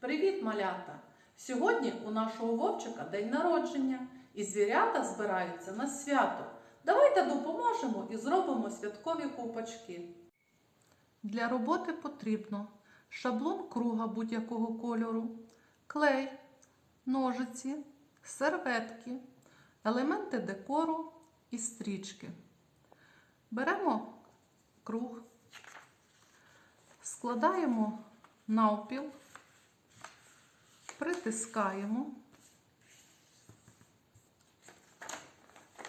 Привіт, малята! Сьогодні у нашого вовчика день народження, і звірята збираються на свято. Давайте допоможемо і зробимо святкові ковпачки. Для роботи потрібно шаблон круга будь-якого кольору, клей, ножиці, серветки, елементи декору і стрічки. Беремо круг, складаємо навпіл, притискаємо,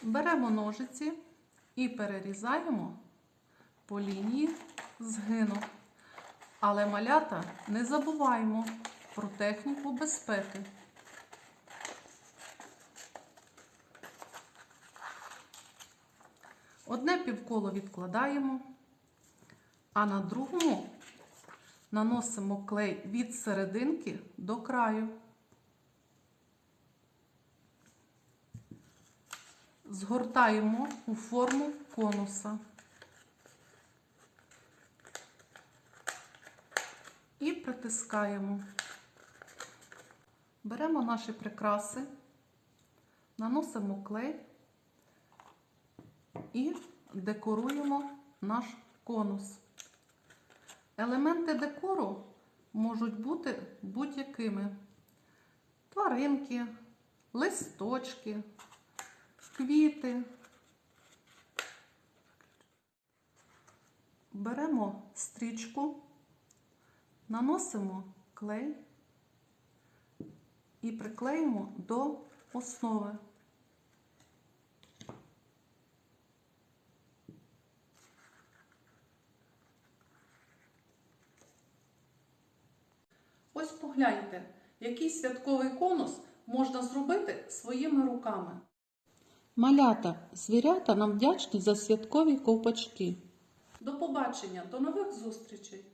беремо ножиці і перерізаємо по лінії згину. Але малята не забуваємо про техніку безпеки. Одне півколо відкладаємо, а на другому наносимо клей від серединки до краю. Згортаємо у форму конуса. І притискаємо. Беремо наші прикраси, наносимо клей і декоруємо наш конус. Елементи декору можуть бути будь-якими: тваринки, листочки, квіти. Беремо стрічку, наносимо клей і приклеїмо до основи. Ось погляньте, який святковий конус можна зробити своїми руками. Малята, звірята нам вдячні за святкові ковпачки. До побачення, до нових зустрічей!